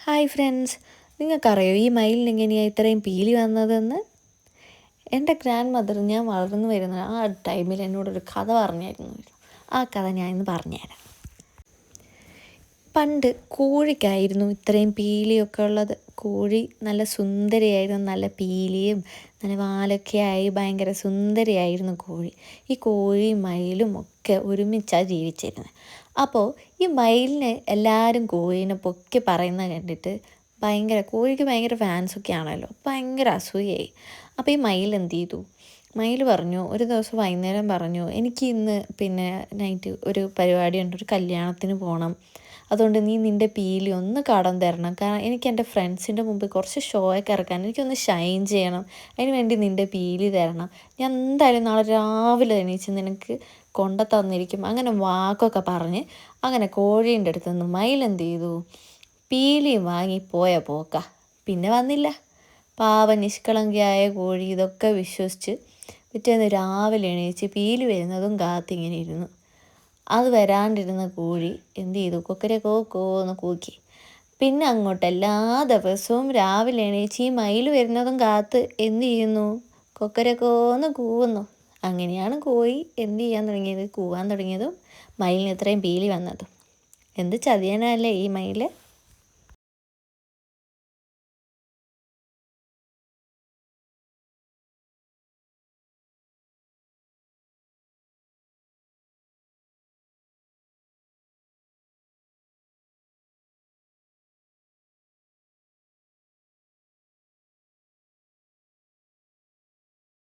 Hi friends നിങ്ങൾക്കറിയോ ഈ മയിലിന് എങ്ങനെയാണ് ഇത്രയും പീലി വന്നതെന്ന്? എന്റെ ഗ്രാൻഡ് മദർ ഞാൻ വളർന്നു വരുന്ന ആ ടൈമിൽ എന്നോടൊരു കഥ പറഞ്ഞായിരുന്നു. ആ കഥ ഞാൻ ഇന്ന് പറഞ്ഞുതരാം. പണ്ട് കോഴിക്കായിരുന്നു ഇത്രയും പീലിയൊക്കെ ഉള്ളത്. കോഴി നല്ല സുന്ദരിയായിരുന്നു നല്ല പീലിയും നല്ല വാലൊക്കെ ആയി ഭയങ്കര സുന്ദരിയായിരുന്നു കോഴി. ഈ കോഴിയും മയിലും ഒക്കെ ഒരുമിച്ചാണ് ജീവിച്ചിരുന്നത് അപ്പോൾ ഈ മയിലിന് എല്ലാവരും കോഴീനെ പൊക്കി പറയുന്നത് കണ്ടിട്ട് ഭയങ്കര കോഴിക്ക് ഭയങ്കര ഫാൻസൊക്കെ ആണല്ലോ ഭയങ്കര അസൂയയായി. അപ്പോൾ ഈ മയിൽ എന്ത് ചെയ്തു? മയിൽ പറഞ്ഞു ഒരു ദിവസം വൈകുന്നേരം പറഞ്ഞു എനിക്ക് ഇന്ന് പിന്നെ നൈറ്റ് ഒരു പരിപാടി ഉണ്ട് ഒരു കല്യാണത്തിന് പോകണം അതുകൊണ്ട് നീ നിന്റെ പീലി ഒന്ന് കടം തരണം. കാരണം എനിക്ക് എന്റെ ഫ്രണ്ട്സിന്റെ മുമ്പിൽ കുറച്ച് ഷോയൊക്കെ ഇറക്കാൻ എനിക്കൊന്ന് ഷൈൻ ചെയ്യണം. അതിന് വേണ്ടി നിന്റെ പീലി തരണം. ഞാൻ എന്തായാലും നാളെ രാവിലെ എണീച്ച് നിനക്ക് കൊണ്ട തന്നിരിക്കും. അങ്ങനെ വാക്കൊക്കെ പറഞ്ഞ് അങ്ങനെ കോഴീന്റെ അടുത്ത് നിന്ന് മയിലെന്ത് ചെയ്തു? പീലിയും വാങ്ങി പോയ പോക്ക. പിന്നെ വന്നില്ല. പാവ നിഷ്കളങ്കിയായ കോഴി ഇതൊക്കെ വിശ്വസിച്ച് പിറ്റേന്ന് രാവിലെ എണീച്ച് പീലി വരുന്നതും കാത്തിങ്ങനെ ഇരുന്നു. അത് വരാണ്ടിരുന്ന കോഴി എന്ത് ചെയ്തു? കൊക്കരെ കോ കോ എന്ന് കൂക്കി. പിന്നെ അങ്ങോട്ട് എല്ലാ ദിവസവും രാവിലെ എണീച്ച് ഈ മയിൽ വരുന്നതും കാത്ത് എന്ത് ചെയ്യുന്നു? കൊക്കരക്കോന്ന് കൂവുന്നു. അങ്ങനെയാണ് കോഴി എന്ത് ചെയ്യാൻ തുടങ്ങിയത്? കൂവാൻ തുടങ്ങിയതും മയിലിന് ഇത്രയും പീലി വന്നതും. എന്ത് ചതിയനല്ലേ ഈ മയിൽ